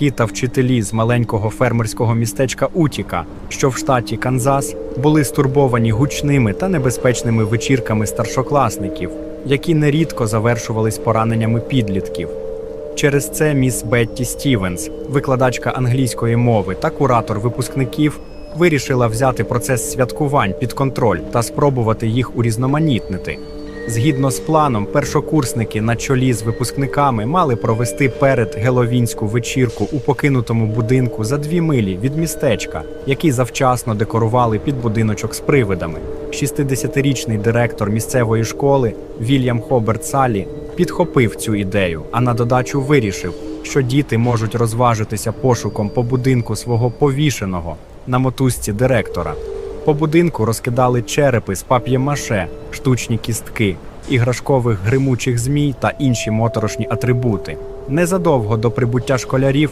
батьки та вчителі з маленького фермерського містечка Утіка, що в штаті Канзас, були стурбовані гучними та небезпечними вечірками старшокласників, які нерідко завершувались пораненнями підлітків. Через це міс Бетті Стівенс, викладачка англійської мови та куратор випускників, вирішила взяти процес святкувань під контроль та спробувати їх урізноманітнити. Згідно з планом, першокурсники на чолі з випускниками мали провести перед геловінську вечірку у покинутому будинку за дві милі від містечка, який завчасно декорували під будиночок з привидами. 60-річний директор місцевої школи Вільям Хоберт Салі підхопив цю ідею, а на додачу вирішив, що діти можуть розважитися пошуком по будинку свого повішеного на мотузці директора. По будинку розкидали черепи з пап'ємаше, штучні кістки, іграшкових гримучих змій та інші моторошні атрибути. Незадовго до прибуття школярів